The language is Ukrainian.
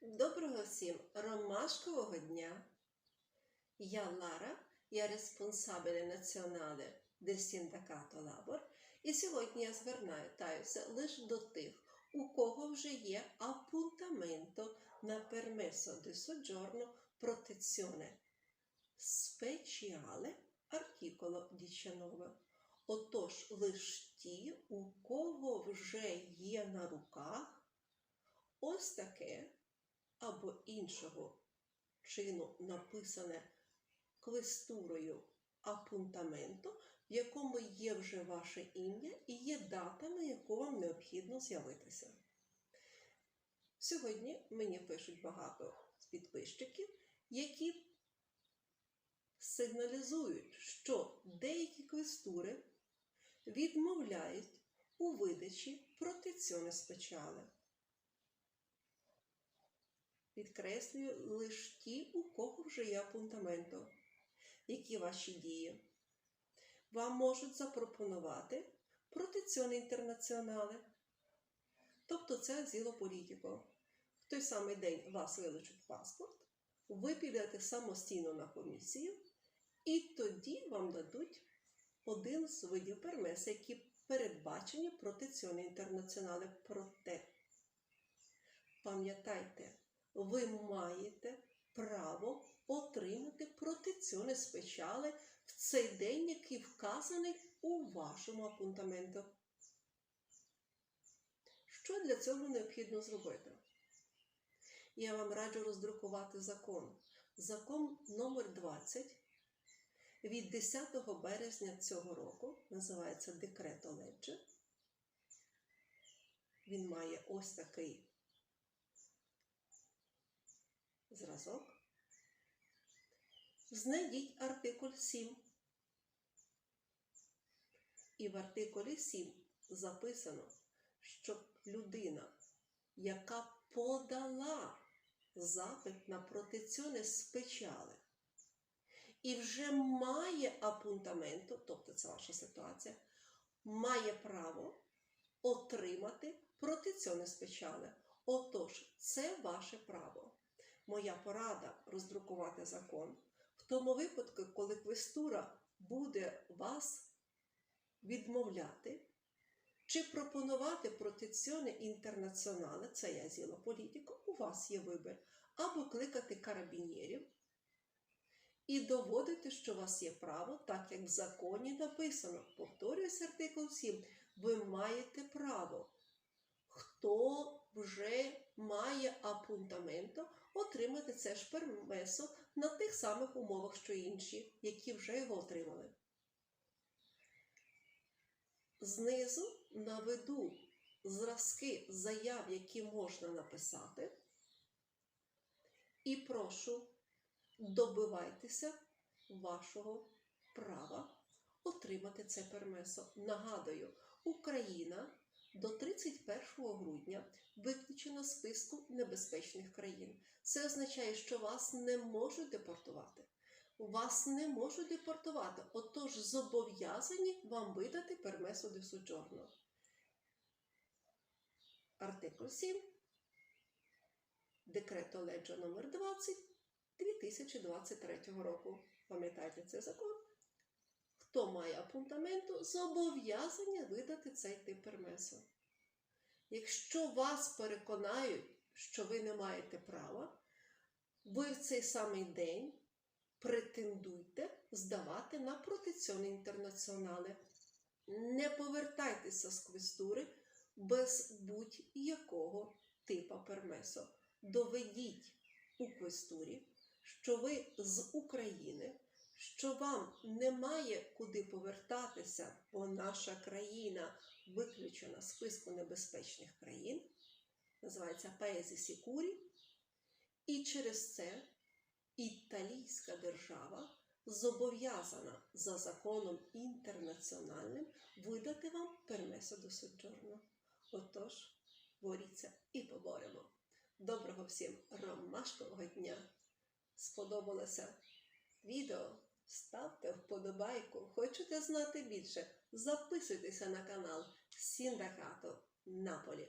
Доброго всім ромашкового дня! Я Лара, я responsabile nazionale del sindacato Labor, і сьогодні я звертаюся лише до тих, у кого вже є appuntamento на permesso di soggiorno protezione speciale articolo 19. Отож, лише ті, у кого вже є на руках ось таке або іншого чину написане квестурою апунтаменту, в якому є вже ваше ім'я і є дата, на яку вам необхідно з'явитися. Сьогодні мені пишуть багато з підписчиків, які сигналізують, що деякі квестури відмовляють у видачі протеціони спечали. Підкреслюю лише ті, у кого вже є апунтаменто. Які ваші дії? Вам можуть запропонувати протеціони інтернаціонали. Тобто це зіло політико. В той самий день вас вилучить паспорт, ви підете самостійно на комісію, і тоді вам дадуть один з видів пермеса, які передбачені протеціони інтернаціонали. Проте, пам'ятайте, ви маєте право отримати протеціони спечали в цей день, який вказаний у вашому апунтаменто. Що для цього необхідно зробити? Я вам раджу роздрукувати закон. Закон номер 20 від 10 березня цього року називається Декрето Леджа. Він має ось такий зразок. Знайдіть артикуль 7. І в артикулі 7 записано, що людина, яка подала запит на протеціони спечали і вже має апунтаменту, тобто це ваша ситуація, має право отримати протеціони спечали. Отож, це ваше право. Моя порада роздрукувати закон. В тому випадку, коли квестура буде вас відмовляти чи пропонувати протеціони інтернаціонали, це я зіла політику, у вас є вибір, або кликати карабінєрів і доводити, що у вас є право, так як в законі написано. Повторююсь артикул 7. Ви маєте право. Хто вже має апунтаменто, отримати це ж пермесо на тих самих умовах, що інші, які вже його отримали. Знизу наведу зразки заяв, які можна написати, і прошу добивайтеся вашого права отримати це пермесо. Нагадую, Україна до 31 грудня виключена з списку небезпечних країн. Це означає, що вас не можуть депортувати. Вас не можуть депортувати, отож зобов'язані вам видати пермесо де соджорно. Артикул 7. Декрето Леджо номер 20 2023 року. Пам'ятайте цей закон? Хто має апунтаменту, зобов'язані видати цей тип пермесо. Якщо вас переконають, що ви не маєте права, ви в цей самий день претендуйте здавати на протеціони інтернаціонали. Не повертайтеся з квестури без будь-якого типа пермесо. Доведіть у квестурі, що ви з України, що вам немає куди повертатися, бо наша країна виключена з списку небезпечних країн, називається Паезі Сікурі, і через це італійська держава зобов'язана за законом інтернаціональним видати вам пермесо до соджорно. Отож, боріться і поборемо. Доброго всім ромашкового дня! Сподобалося відео? Ставте вподобайку. Хочете знати більше? Записуйтеся на канал Сіндакато Наполі.